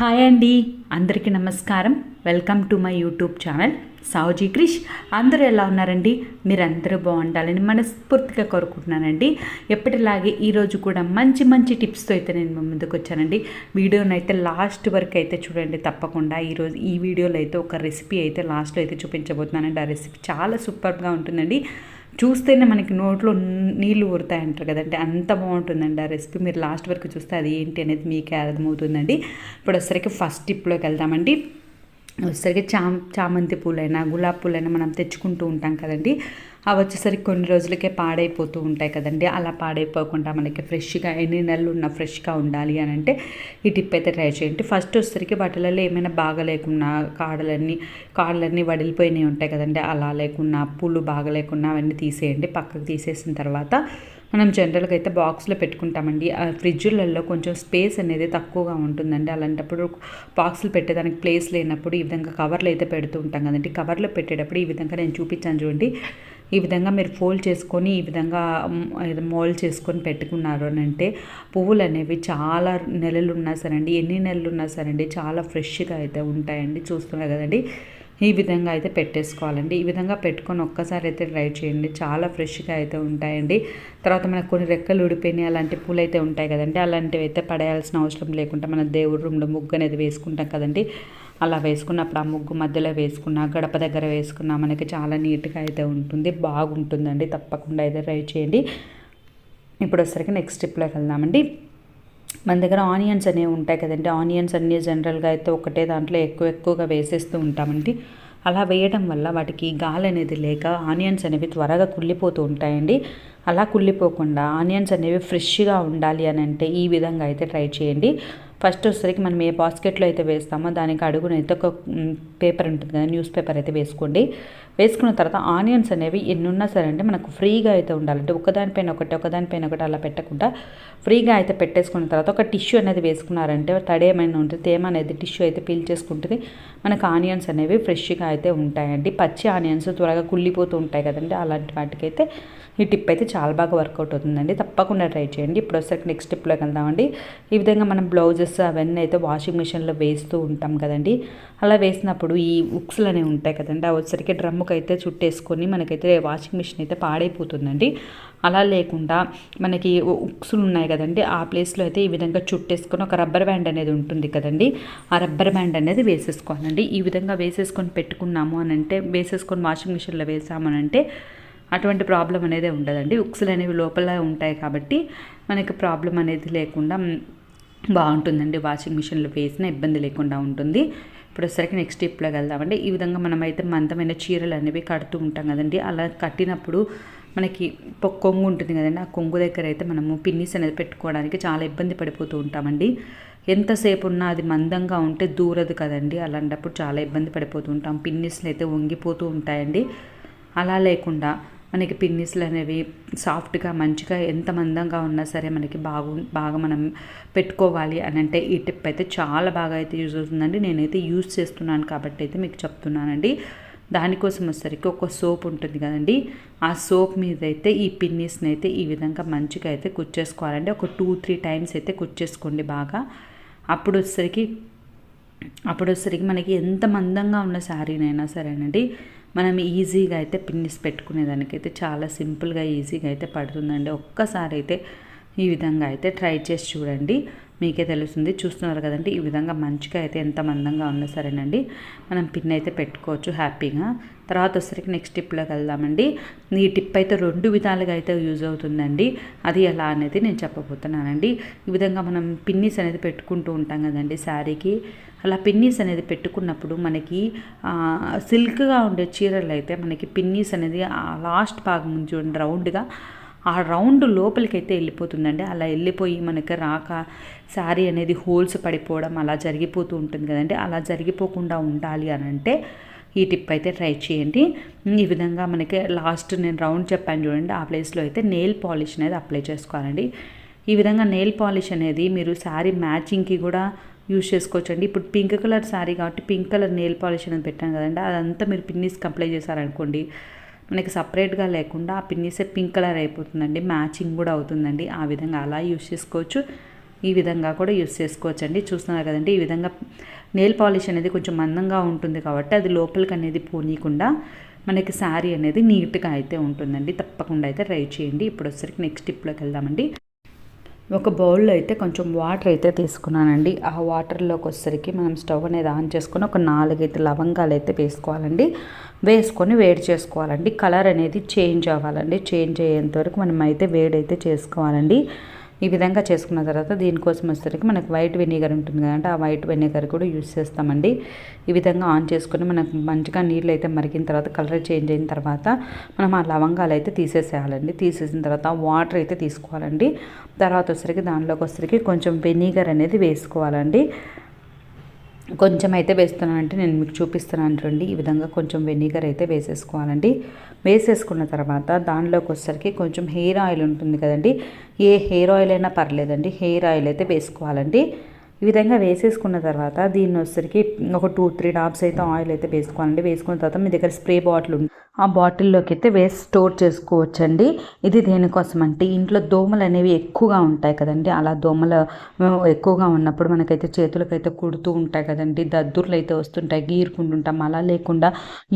Hi అండి. అందరికీ నమస్కారం. Welcome to my YouTube channel Savuji Krish. అందరూ ఎలా ఉన్నారండి? మీరందరూ బాగుండాలని మనస్ఫూర్తిగా కోరుకుంటున్నానండి. ఎప్పటిలాగే ఈరోజు కూడా మంచి మంచి టిప్స్తో అయితే నేను మీ ముందుకు వచ్చానండి. వీడియోని అయితే లాస్ట్ వరకు అయితే చూడండి తప్పకుండా. ఈరోజు ఈ వీడియోలో అయితే ఒక రెసిపీ అయితే లాస్ట్లో అయితే చూపించబోతున్నానండి. ఆ రెసిపీ చాలా సూపర్గా ఉంటుందండి. చూస్తేనే మనకి నోట్లో నీళ్ళు ఊరుతాయి అంటారు కదండి. అంత బాగుంటుందండి ఆ రెసిపీ. మీరు లాస్ట్ వరకు చూస్తే అది ఏంటి అనేది మీకే అర్థమవుతుందండి. ఇప్పుడు వచ్చేసరికి ఫస్ట్ టిప్లోకి వెళ్దామండి. వచ్చేసరికి చా చామంతి పూలైనా గులాబీ పూలైనా మనం తెచ్చుకుంటూ ఉంటాం కదండి. అవి వచ్చేసరికి కొన్ని రోజులకే పాడైపోతూ ఉంటాయి కదండి. అలా పాడైపోకుండా మనకి ఫ్రెష్గా ఎన్ని నెలలు ఉన్న ఫ్రెష్గా ఉండాలి అని అంటే ఈ టిప్ అయితే ట్రై చేయండి. ఫస్ట్ వచ్చేసరికి వాటిలలో ఏమైనా బాగా లేకున్నా కాడలన్నీ కాడలన్నీ వడిలిపోయినవి ఉంటాయి కదండి. అలా లేకున్నా పూలు బాగా లేకున్నా అవన్నీ తీసేయండి. పక్కకు తీసేసిన తర్వాత మనం జనరల్గా అయితే బాక్స్లో పెట్టుకుంటామండి. ఆ ఫ్రిడ్జ్లలో కొంచెం స్పేస్ అనేది తక్కువగా ఉంటుందండి. అలాంటప్పుడు బాక్సులు పెట్టేదానికి ప్లేస్ లేనప్పుడు ఈ విధంగా కవర్లు అయితే పెడుతూ ఉంటాం కదండి. కవర్లో పెట్టేటప్పుడు ఈ విధంగా నేను చూపించాను చూడండి. ఈ విధంగా మీరు ఫోల్డ్ చేసుకొని ఈ విధంగా మోల్డ్ చేసుకొని పెట్టుకున్నారు అని అంటే పువ్వులు అనేవి చాలా నెలలు ఉన్నా సరే అండి ఎన్ని నెలలు ఉన్నా సరే అండి చాలా ఫ్రెష్గా అయితే ఉంటాయండి. చూస్తున్నారు కదండి. ఈ విధంగా అయితే పెట్టేసుకోవాలండి. ఈ విధంగా పెట్టుకొని ఒక్కసారి అయితే ట్రై చేయండి. చాలా ఫ్రెష్గా అయితే ఉంటాయండి. తర్వాత మనకు కొన్ని రెక్కలు ఉడిపోయినాయి అలాంటి పూలు అయితే ఉంటాయి కదండి. అలాంటివి అయితే పడేయాల్సిన అవసరం లేకుండా మన దేవుడి రూమ్లో ముగ్గు అనేది వేసుకుంటాం కదండి. అలా వేసుకున్నప్పుడు ఆ ముగ్గు మధ్యలో వేసుకున్నా గడప దగ్గర వేసుకున్న మనకి చాలా నీట్గా అయితే ఉంటుంది. బాగుంటుందండి. తప్పకుండా అయితే ట్రై చేయండి. ఇప్పుడు వచ్చేసరికి నెక్స్ట్ స్టెప్లోకి వెళ్దామండి. మన దగ్గర ఆనియన్స్ అనేవి ఉంటాయి కదండి. ఆనియన్స్ అన్నీ జనరల్గా అయితే ఒకటే దాంట్లో ఎక్కువ ఎక్కువగా వేసేస్తూ ఉంటామండి. అలా వేయడం వల్ల వాటికి గాలి అనేది లేక ఆనియన్స్ అనేవి త్వరగా కుళ్ళిపోతూ ఉంటాయండి. అలా కుళ్ళిపోకుండా ఆనియన్స్ అనేవి ఫ్రెష్గా ఉండాలి అని అంటే ఈ విధంగా అయితే ట్రై చేయండి. ఫస్ట్ వచ్చేసరికి మనం ఏ బాస్కెట్లో అయితే వేస్తామో దానికి అడుగున అయితే ఒక పేపర్ ఉంటుంది కదా న్యూస్ పేపర్ అయితే వేసుకోండి. వేసుకున్న తర్వాత ఆనియన్స్ అనేవి ఎన్నున్నా సరే అంటే మనకు ఫ్రీగా అయితే ఉండాలంటే ఒకదానిపైన ఒకటి ఒకదానిపైన ఒకటి అలా పెట్టకుండా ఫ్రీగా అయితే పెట్టేసుకున్న తర్వాత ఒక టిష్యూ అనేది వేసుకున్నారంటే తడి ఏమైనా ఉంటుంది తేమ అనేది టిష్యూ అయితే పీల్ చేసుకుంటుంది. మనకు ఆనియన్స్ అనేవి ఫ్రెష్గా అయితే ఉంటాయండి. పచ్చి ఆనియన్స్ త్వరగా కుళ్ళిపోతూ ఉంటాయి కదండి. అలాంటి వాటికైతే ఈ టిప్ అయితే చాలా బాగా వర్కౌట్ అవుతుందండి. తప్పకుండా ట్రై చేయండి. ఇప్పుడు వచ్చేసరికి నెక్స్ట్ టిప్లోకి వెళ్దామండి. ఈ విధంగా మనం బ్లౌజెస్ అవన్నీ అయితే వాషింగ్ మిషన్లో వేస్తూ ఉంటాం కదండి. అలా వేసినప్పుడు ఈ ఉక్స్లు అనేవి ఉంటాయి కదండి. అవి వచ్చేసరికి డ్రమ్ముకి అయితే చుట్టేసుకొని మనకైతే వాషింగ్ మిషన్ అయితే పాడైపోతుందండి. అలా లేకుండా మనకి ఉక్సులు ఉన్నాయి కదండి. ఆ ప్లేస్లో అయితే ఈ విధంగా చుట్టేసుకొని ఒక రబ్బర్ బ్యాండ్ అనేది ఉంటుంది కదండి. ఆ రబ్బర్ బ్యాండ్ అనేది వేసేసుకోవాలండి. ఈ విధంగా వేసేసుకొని పెట్టుకున్నాము అని అంటే వేసేసుకొని వాషింగ్ మిషన్లో వేసామనంటే అటువంటి ప్రాబ్లం అనేది ఉండదండి. ఉక్సులు అనేవి లోపల ఉంటాయి కాబట్టి మనకి ప్రాబ్లం అనేది లేకుండా బాగుంటుందండి. వాషింగ్ మిషన్లో వేసిన ఇబ్బంది లేకుండా ఉంటుంది. ఇప్పుడు వచ్చరికి నెక్స్ట్ స్టెప్లోకి వెళ్దామండి. ఈ విధంగా మనమైతే మందమైన చీరలు అనేవి కడుతూ ఉంటాం కదండి. అలా కట్టినప్పుడు మనకి కొంగు ఉంటుంది కదండి. ఆ కొంగు దగ్గర అయితే మనము పిన్నిస్ అనేది పెట్టుకోవడానికి చాలా ఇబ్బంది పడిపోతూ ఉంటామండి. ఎంతసేపు ఉన్నా అది మందంగా ఉంటే దూరదు కదండి. అలాంటప్పుడు చాలా ఇబ్బంది పడిపోతూ ఉంటాం. పిన్నిస్లు అయితే వంగిపోతూ ఉంటాయండి. అలా లేకుండా మనకి పిన్నిస్లు అనేవి సాఫ్ట్గా మంచిగా ఎంత మందంగా ఉన్నా సరే మనకి బాగు బాగా మనం పెట్టుకోవాలి అని అంటే ఈ టిప్ అయితే చాలా బాగా అయితే యూజ్ అవుతుందండి. నేనైతే యూజ్ చేస్తున్నాను కాబట్టి అయితే మీకు చెప్తున్నానండి. దానికోసం వచ్చేసరికి ఒక సోప్ ఉంటుంది కదండి. ఆ సోప్ మీద అయితే ఈ పిన్నీస్ని అయితే ఈ విధంగా మంచిగా అయితే కుచ్చేసుకోవాలండి ఒక టూ త్రీ టైమ్స్ అయితే కుచ్చేసుకోండి బాగా. అప్పుడు వచ్చేసరికి అప్పుడు వచ్చేసరికి మనకి ఎంత మందంగా ఉన్న శారీనైనా సరేనండి. మనం ఈజీగా అయితే పిన్నిస్ పెట్టుకునేదానికైతే చాలా సింపుల్గా ఈజీగా అయితే పడుతుందండి. ఒక్కసారి అయితే ఈ విధంగా అయితే ట్రై చేసి చూడండి. మీకే తెలుస్తుంది. చూస్తున్నారు కదండి ఈ విధంగా మంచిగా అయితే ఎంత మందంగా ఉన్నా సరేనండి. మనం పిన్ అయితే పెట్టుకోవచ్చు హ్యాపీగా. తర్వాత వచ్చేసరికి నెక్స్ట్ టిప్లోకి వెళ్దామండి. ఈ టిప్ అయితే రెండు విధాలుగా అయితే యూజ్ అవుతుందండి. అది ఎలా అనేది నేను చెప్పబోతున్నానండి. ఈ విధంగా మనం పిన్నిస్ అనేది పెట్టుకుంటూ ఉంటాం కదండి శారీకి. అలా పిన్నీస్ అనేది పెట్టుకున్నప్పుడు మనకి సిల్క్గా ఉండే చీరలు అయితే మనకి పిన్నీస్ అనేది లాస్ట్ భాగం చూడండి రౌండ్గా ఆ రౌండ్ లోపలికైతే వెళ్ళిపోతుందండి. అలా వెళ్ళిపోయి మనకి రాక శారీ అనేది హోల్స్ పడిపోవడం అలా జరిగిపోతూ ఉంటుంది కదండి. అలా జరిగిపోకుండా ఉండాలి అని అంటే ఈ టిప్ అయితే ట్రై చేయండి. ఈ విధంగా మనకి లాస్ట్ నేను రౌండ్ చెప్పాను చూడండి. ఆ ప్లేస్లో అయితే నెయిల్ పాలిష్ అనేది అప్లై చేసుకోవాలండి. ఈ విధంగా నెయిల్ పాలిష్ అనేది మీరు శారీ మ్యాచింగ్కి కూడా యూజ్ చేసుకోవచ్చండి. ఇప్పుడు పింక్ కలర్ శారీ కాబట్టి పింక్ కలర్ నెయిల్ పాలిష్ అనేది పెట్టాను కదండి. అదంతా మీరు పిన్నీస్కి అప్లై చేశారనుకోండి మనకి సపరేట్గా లేకుండా ఆ పిన్నీసే పింక్ కలర్ అయిపోతుందండి. మ్యాచింగ్ కూడా అవుతుందండి. ఆ విధంగా అలా యూస్ చేసుకోవచ్చు. ఈ విధంగా కూడా యూస్ చేసుకోవచ్చు అండి చూస్తున్నారు కదండి ఈ విధంగా నెయిల్ పాలిష్ అనేది కొంచెం మందంగా ఉంటుంది కాబట్టి అది లోపలికి అనేది పోనీయకుండా మనకి శారీ అనేది నీట్గా అయితే ఉంటుందండి. తప్పకుండా అయితే ట్రై చేయండి. ఇప్పుడు వచ్చరికి నెక్స్ట్ టిప్లోకి వెళ్దామండి. ఒక బౌల్లో అయితే కొంచెం వాటర్ అయితే తీసుకున్నానండి. ఆ వాటర్లోకి వచ్చేసరికి మనం స్టవ్ అనేది ఆన్ చేసుకొని ఒక నాలుగైదు లవంగాలు అయితే వేసుకోవాలండి. వేసుకొని వేడి చేసుకోవాలండి. కలర్ అనేది చేంజ్ అవ్వాలండి. చేంజ్ అయ్యేంత వరకు మనం అయితే వేడి అయితే చేసుకోవాలండి. ఈ విధంగా చేసుకున్న తర్వాత దీనికోసం వచ్చేసరికి మనకు వైట్ వెనిగర్ ఉంటుంది కదంటే ఆ వైట్ వెనిగర్ కూడా యూస్ చేస్తామండి. ఈ విధంగా ఆన్ చేసుకొని మనకు మంచిగా నీళ్ళు అయితే మరిగిన తర్వాత కలర్ చేంజ్ అయిన తర్వాత మనం ఆ లవంగాలు అయితే తీసేసేయాలండి. తీసేసిన తర్వాత వాటర్ అయితే తీసుకోవాలండి. తర్వాత వచ్చేసరికి దానిలోకి వచ్చేసరికి కొంచెం వెనిగర్ అనేది వేసుకోవాలండి. కొంచెం అయితే వేస్తున్నానంటే నేను మీకు చూపిస్తున్నాను చూడండి. ఈ విధంగా కొంచెం వెనిగర్ అయితే వేసేసుకోవాలండి. వేసేసుకున్న తర్వాత దానిలోకి వచ్చేసరికి కొంచెం హెయిర్ ఆయిల్ ఉంటుంది కదండి. ఏ హెయిర్ ఆయిల్ అయినా పర్లేదండి. హెయిర్ ఆయిల్ అయితే వేసుకోవాలండి. ఈ విధంగా వేసేసుకున్న తర్వాత దీన్ని వచ్చరికి ఒక టూ త్రీ డాబ్స్ అయితే ఆయిల్ అయితే వేసుకోవాలండి. వేసుకున్న తర్వాత మీ దగ్గర స్ప్రే బాటిల్ ఉంది ఆ బాటిల్లోకి అయితే వేసి స్టోర్ చేసుకోవచ్చండి. ఇది దేనికోసం అంటే ఇంట్లో దోమలు అనేవి ఎక్కువగా ఉంటాయి కదండి. అలా దోమలు ఎక్కువగా ఉన్నప్పుడు మనకైతే చేతులకైతే కుడుతూ ఉంటాయి కదండి. దద్దుర్లు అయితే వస్తుంటాయి గీరుకుంటుంటాం అలా లేకుండా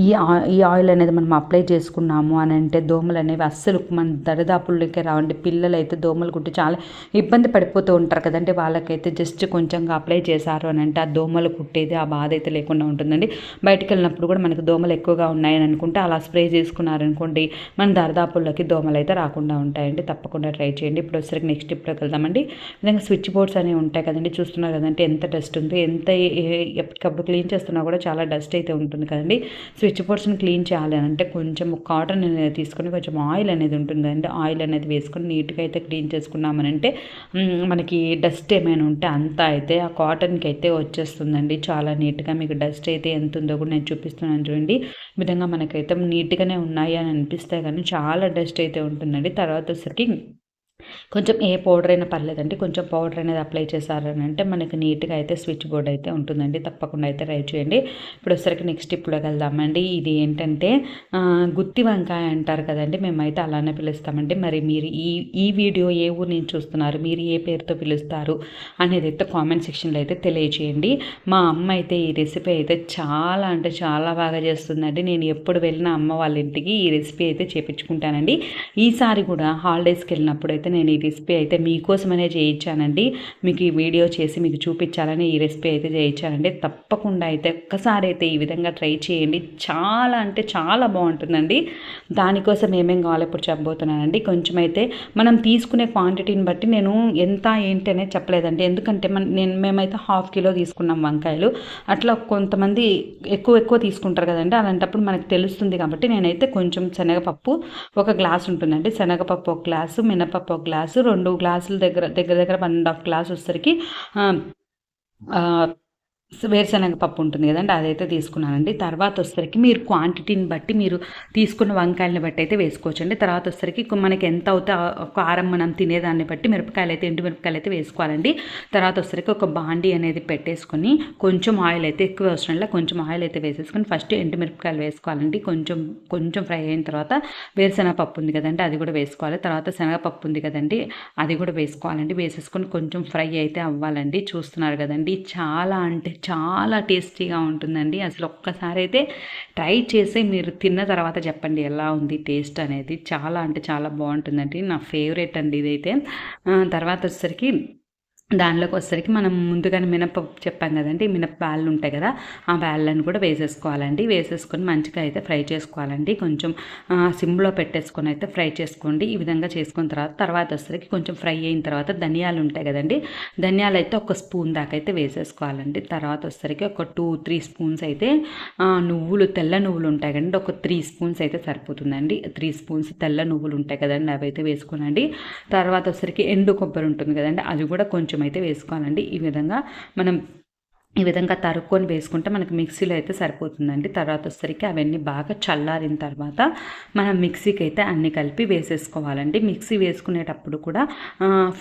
ఈ ఈ ఆయిల్ అనేది మనం అప్లై చేసుకున్నాము అని అంటే దోమలు అనేవి అస్సలు మన దరిదాపుల్లోకి రావండి. పిల్లలు అయితే దోమలు కుట్టి చాలా ఇబ్బంది పడిపోతూ ఉంటారు కదండి. వాళ్ళకైతే జస్ట్ కొంచెం కొంచెంగా అప్లై చేశారు అని అంటే ఆ దోమలు కుట్టేది ఆ బాధ అయితే లేకుండా ఉంటుందండి. బయటకు వెళ్ళినప్పుడు కూడా మనకు దోమలు ఎక్కువగా ఉన్నాయని అనుకుంటే అలా స్ప్రే చేసుకున్నారనుకోండి మన దరదాపుల్లోకి దోమలు అయితే రాకుండా ఉంటాయండి. తప్పకుండా ట్రై చేయండి. ఇప్పుడు వచ్చేసరికి నెక్స్ట్ స్టెప్లోకి వెళ్దామండి. విధంగా స్విచ్ బోర్డ్స్ అనేవి ఉంటాయి కదండి. చూస్తున్నారు కదంటే ఎంత డస్ట్ ఉందో ఎంత ఎప్పటికప్పుడు క్లీన్ చేస్తున్నా కూడా చాలా డస్ట్ అయితే ఉంటుంది కదండి. స్విచ్ బోర్డ్స్ని క్లీన్ చేయాలి అంటే కొంచెం కాటన్ అనేది తీసుకొని కొంచెం ఆయిల్ అనేది ఉంటుంది కదండి. ఆయిల్ అనేది వేసుకొని నీట్గా అయితే క్లీన్ చేసుకున్నామనంటే మనకి డస్ట్ ఏమైనా ఉంటే అంతా అయితే ఆ కాటన్కి అయితే వచ్చేస్తుందండి. చాలా నీట్గా మీకు డస్ట్ అయితే ఎంత ఉందో కూడా నేను చూపిస్తున్నాను చూడండి. ఈ విధంగా మనకైతే నీట్గానే ఉన్నాయి అని అనిపిస్తాయి కానీ చాలా డస్ట్ అయితే ఉంటుందండి. తర్వాత వచ్చేసరికి కొంచెం ఏ పౌడర్ అయినా పర్లేదండి. కొంచెం పౌడర్ అనేది అప్లై చేశారని అంటే మనకి నీట్గా అయితే స్విచ్ బోర్డ్ అయితే ఉంటుందండి. తప్పకుండా అయితే ట్రై చేయండి. ఇప్పుడు వచ్చేసరికి నెక్స్ట్ ఇప్పుడుకి వెళ్దామండి. ఇది ఏంటంటే గుత్తి వంకాయ అంటారు కదండి. మేమైతే అలానే పిలుస్తామండి. మరి మీరు ఈ ఈ వీడియో ఏ ఊరు నేను చూస్తున్నారు? మీరు ఏ పేరుతో పిలుస్తారు? అనేది అయితే కామెంట్ సెక్షన్లో అయితే తెలియచేయండి. మా అమ్మ అయితే ఈ రెసిపీ అయితే చాలా అంటే చాలా బాగా చేస్తుందండి. నేను ఎప్పుడు వెళ్ళిన అమ్మ వాళ్ళ ఇంటికి ఈ రెసిపీ అయితే చేపించుకుంటానండి. ఈసారి కూడా హాలిడేస్కి వెళ్ళినప్పుడు అయితే నేను నేను ఈ రెసిపీ అయితే మీకోసమనే చేయించానండి. మీకు ఈ వీడియో చేసి మీకు చూపించాలని ఈ రెసిపీ అయితే చేయించానండి. తప్పకుండా అయితే ఒక్కసారి అయితే ఈ విధంగా ట్రై చేయండి. చాలా అంటే చాలా బాగుంటుందండి. దానికోసం ఏమేం కావాలి ఇప్పుడు చెప్పబోతున్నానండి. కొంచెం అయితే మనం తీసుకునే క్వాంటిటీని బట్టి నేను ఎంత ఏంటి అనేది చెప్పలేదండి. ఎందుకంటే మన నేను మేమైతే హాఫ్ కిలో తీసుకున్నాం వంకాయలు. అట్లా కొంతమంది ఎక్కువ ఎక్కువ తీసుకుంటారు కదండి. అలాంటప్పుడు మనకు తెలుస్తుంది కాబట్టి నేనైతే కొంచెం శనగపప్పు ఒక గ్లాస్ ఉంటుందండి. శనగపప్పు ఒక గ్లాసు మినపప్పు ఒక గ్లాస్ రెండు గ్లాసుల దగ్గర దగ్గర దగ్గర వన్ అండ్ హాఫ్ గ్లాస్ వచ్చేసరికి వేరుశనగ పప్పు ఉంటుంది కదండి అదైతే తీసుకున్నానండి. తర్వాత వచ్చేసరికి మీరు క్వాంటిటీని బట్టి మీరు తీసుకున్న వంకాయలని బట్టి అయితే వేసుకోవచ్చండి. తర్వాత వచ్చేసరికి మనకి ఎంత అవుతే కారం మనం తినేదాన్ని బట్టి మిరపకాయలు అయితే ఎండు మిరపకాయలు అయితే వేసుకోవాలండి. తర్వాత వచ్చేసరికి ఒక బాండి అనేది పెట్టేసుకొని కొంచెం ఆయిల్ అయితే ఎక్కువ అవసరం కొంచెం ఆయిల్ అయితే వేసేసుకొని ఫస్ట్ ఎండు మిరపకాయలు వేసుకోవాలండి. కొంచెం కొంచెం ఫ్రై అయిన తర్వాత వేరుశనగ పప్పు ఉంది కదండి అది కూడా వేసుకోవాలి. తర్వాత శనగపప్పు ఉంది కదండి అది కూడా వేసుకోవాలండి. వేసేసుకొని కొంచెం ఫ్రై అయితే అవ్వాలండి. చూస్తున్నారు కదండి చాలా అంటే చాలా టేస్టీగా ఉంటుందండి. అసలు ఒక్కసారి అయితే ట్రై చేసి మీరు తిన్న తర్వాత చెప్పండి ఎలా ఉంది టేస్ట్ అనేది. చాలా అంటే చాలా బాగుంటుందండి. నా ఫేవరెట్ అండి ఇదైతే. తర్వాత వచ్చేసరికి దానిలోకి వచ్చేసరికి మనం ముందుగానే మినపప్పు చెప్పాం కదండి మినప బ్యాళ్ళు ఉంటాయి కదా ఆ బ్యాళ్ళని కూడా వేసేసుకోవాలండి. వేసేసుకొని మంచిగా అయితే ఫ్రై చేసుకోవాలండి. కొంచెం సిమ్లో పెట్టేసుకొని అయితే ఫ్రై చేసుకోండి. ఈ విధంగా చేసుకున్న తర్వాత తర్వాత వచ్చేసరికి కొంచెం ఫ్రై అయిన తర్వాత ధనియాలు ఉంటాయి కదండి ధనియాలు అయితే ఒక స్పూన్ దాకా అయితే వేసేసుకోవాలండి. తర్వాత వచ్చేసరికి ఒక టూ త్రీ స్పూన్స్ అయితే నువ్వులు తెల్ల నువ్వులు ఉంటాయి కదండి ఒక త్రీ స్పూన్స్ అయితే సరిపోతుందండి. త్రీ స్పూన్స్ తెల్ల నువ్వులు ఉంటాయి కదండి అవి అయితే వేసుకోనండి. తర్వాత వచ్చేసరికి ఎండు కొబ్బరి ఉంటుంది కదండి అది కూడా కొంచెం కొంచెం అయితే వేసుకోవాలండి. ఈ విధంగా మనం ఈ విధంగా తరుక్కొని వేసుకుంటే మనకి మిక్సీలో అయితే సరిపోతుందండి. తర్వాత వచ్చేసరికి అవన్నీ బాగా చల్లారిన తర్వాత మనం మిక్సీకి అయితే అన్ని కలిపి వేసేసుకోవాలండి. మిక్సీ వేసుకునేటప్పుడు కూడా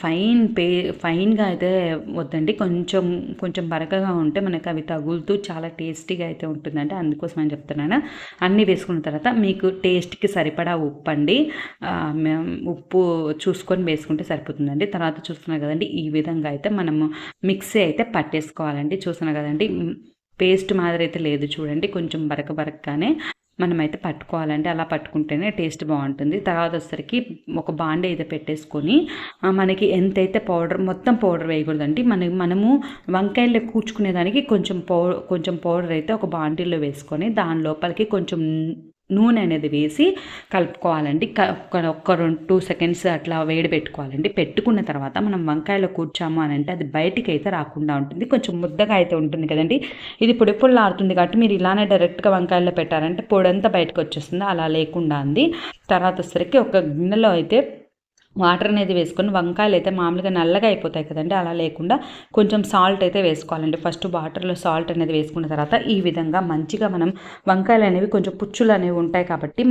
ఫైన్ పే ఫైన్గా అయితే వద్దండి. కొంచెం కొంచెం బరకగా ఉంటే మనకి అవి తగులుతూ చాలా టేస్టీగా అయితే ఉంటుందండి. అందుకోసం అని చెప్తున్నాను. అన్నీ వేసుకున్న తర్వాత మీకు టేస్ట్కి సరిపడా ఉప్పు అండి ఉప్పు చూసుకొని వేసుకుంటే సరిపోతుందండి. తర్వాత చూస్తున్నారు కదండి ఈ విధంగా అయితే మనము మిక్సీ అయితే పట్టేసుకోవాలండి. చూసిన చూస్తున్నా కదండి. పేస్ట్ మాదిరి అయితే లేదు చూడండి. కొంచెం బరక బరకగానే మనమైతే పట్టుకోవాలంటే అలా పట్టుకుంటేనే టేస్ట్ బాగుంటుంది. తర్వాత వచ్చేసరికి ఒక బాండే అయితే పెట్టేసుకొని మనకి ఎంతైతే పౌడర్ మొత్తం పౌడర్ వేయకూడదండి. మన మనము వంకాయలు కూర్చుకునేదానికి కొంచెం పౌ కొంచెం పౌడర్ అయితే ఒక బాండీలో వేసుకొని దాని లోపలికి కొంచెం నూనె అనేది వేసి కలుపుకోవాలండి. ఒక్క రెండు టూ సెకండ్స్ అట్లా వేడి పెట్టుకోవాలండి. పెట్టుకున్న తర్వాత మనం వంకాయలో కూర్చాము అని అంటే అది బయటికి అయితే రాకుండా ఉంటుంది. కొంచెం ముద్దగా అయితే ఉంటుంది కదండి. ఇది పొడి పొడి ఆడుతుంది కాబట్టి మీరు ఇలానే డైరెక్ట్గా వంకాయల్లో పెట్టారంటే పొడంతా బయటకు వచ్చేస్తుంది అలా లేకుండా అంది. తర్వాత వచ్చేసరికి ఒక గిన్నెలో అయితే వాటర్ అనేది వేసుకొని వంకాయలు అయితే మామూలుగా నల్లగా అయిపోతాయి కదండి అలా లేకుండా కొంచెం సాల్ట్ అయితే వేసుకోవాలండి. ఫస్ట్ వాటర్లో సాల్ట్ అనేది వేసుకున్న తర్వాత ఈ విధంగా మంచిగా మనం వంకాయలు అనేవి కొంచెం పుచ్చులు అనేవి ఉంటాయి కాబట్టి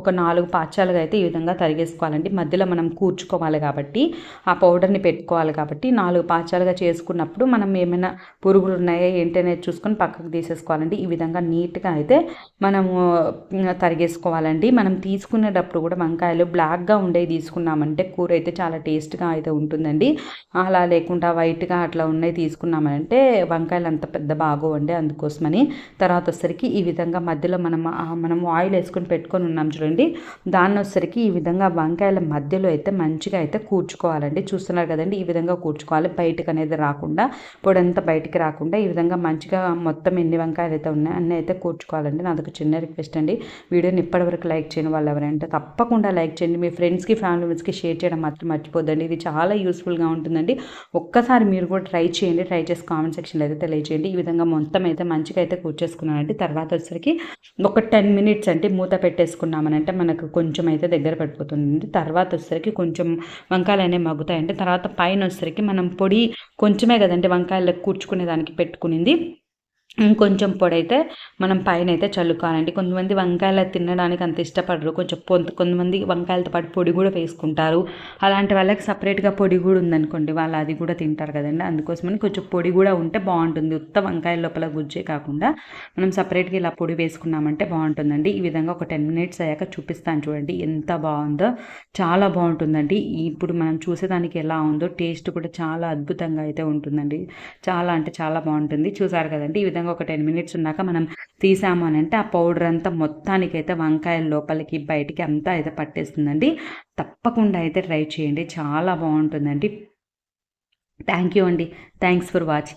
ఒక నాలుగు పాచాలుగా అయితే ఈ విధంగా తరిగేసుకోవాలండి. మధ్యలో మనం కూర్చుకోవాలి కాబట్టి ఆ పౌడర్ని పెట్టుకోవాలి కాబట్టి నాలుగు పాచాలుగా చేసుకున్నప్పుడు మనం ఏమైనా పురుగులు ఉన్నాయా ఏంటనేది చూసుకొని పక్కకు తీసేసుకోవాలండి. ఈ విధంగా నీట్గా అయితే మనము తరిగేసుకోవాలండి. మనం తీసుకునేటప్పుడు కూడా వంకాయలు బ్లాక్గా ఉండేవి తీసుకున్నామని తీసుకున్నామంటే కూర అయితే చాలా టేస్ట్గా అయితే ఉంటుందండి. అలా లేకుండా వైట్గా అట్లా ఉన్నాయి తీసుకున్నామంటే వంకాయలు అంత పెద్ద బాగోవండి అందుకోసమని. తర్వాత వచ్చేసరికి ఈ విధంగా మధ్యలో మనం మనం ఆయిల్ వేసుకొని పెట్టుకొని ఉన్నాం చూడండి. దాన్ని వచ్చేసరికి ఈ విధంగా వంకాయల మధ్యలో అయితే మంచిగా అయితే కూర్చుకోవాలండి. చూస్తున్నారు కదండి ఈ విధంగా కూర్చుకోవాలి. బయటకు అనేది రాకుండా పొడంతా బయటికి రాకుండా ఈ విధంగా మంచిగా మొత్తం ఎన్ని వంకాయలు అయితే ఉన్నాయి అన్నీ అయితే కూర్చుకోవాలండి. నాదొక చిన్న రిక్వెస్ట్ అండి. వీడియోని ఇప్పటివరకు లైక్ చేయని వాళ్ళు ఎవరంటే తప్పకుండా లైక్ చేయండి. మీ ఫ్రెండ్స్కి ఫ్యామిలీ మెంబర్స్కి షేర్ చేయడం మాత్రం మర్చిపోద్దండి. ఇది చాలా యూస్ఫుల్గా ఉంటుందండి. ఒక్కసారి మీరు కూడా ట్రై చేయండి. ట్రై చేసి కామెంట్ సెక్షన్లో అయితే తెలియజేయండి ఈ విధంగా మొత్తం అయితే మంచిగా అయితే కూర్చేసుకున్నానండి. తర్వాత వచ్చేసరికి ఒక టెన్ మినిట్స్ అంటే మూత పెట్టేసుకున్నామనంటే మనకు కొంచెం అయితే దగ్గర పడిపోతుంది తర్వాత వచ్చేసరికి కొంచెం వంకాయలు అనేవి మగ్గుతాయండి. తర్వాత పైన వచ్చేసరికి మనం పొడి కొంచెమే కదండి వంకాయలు కూర్చుకునే దానికి పెట్టుకునింది. ఇంకొంచెం పొడైతే మనం పైన అయితే చల్లుకోవాలండి. కొంతమంది వంకాయలు తినడానికి అంత ఇష్టపడరు. కొంచెం పొంత కొంతమంది వంకాయలతో పాటు పొడి కూడా వేసుకుంటారు. అలాంటి వాళ్ళకి సపరేట్గా పొడి కూడా ఉందనుకోండి వాళ్ళు అది కూడా తింటారు కదండి. అందుకోసమని కొంచెం పొడి కూడా ఉంటే బాగుంటుంది. ఉత్త వంకాయల లోపల గుజ్జే కాకుండా మనం సపరేట్గా ఇలా పొడి వేసుకున్నామంటే బాగుంటుందండి. ఈ విధంగా ఒక టెన్ మినిట్స్ అయ్యాక చూపిస్తాను చూడండి ఎంత బాగుందో. చాలా బాగుంటుందండి. ఇప్పుడు మనం చూసేదానికి ఎలా ఉందో టేస్ట్ కూడా చాలా అద్భుతంగా అయితే ఉంటుందండి. చాలా అంటే చాలా బాగుంటుంది. చూసారు కదండి ఈ విధంగా విధంగా ఒక టెన్ మినిట్స్ ఉన్నాక మనం తీసాము అని అంటే ఆ పౌడర్ అంతా మొత్తానికైతే వంకాయల లోపలికి బయటికి అంతా అయితే పట్టేస్తుందండి. తప్పకుండా అయితే ట్రై చేయండి. చాలా బాగుంటుందండి. థ్యాంక్ యూ అండి. Thanks for watching.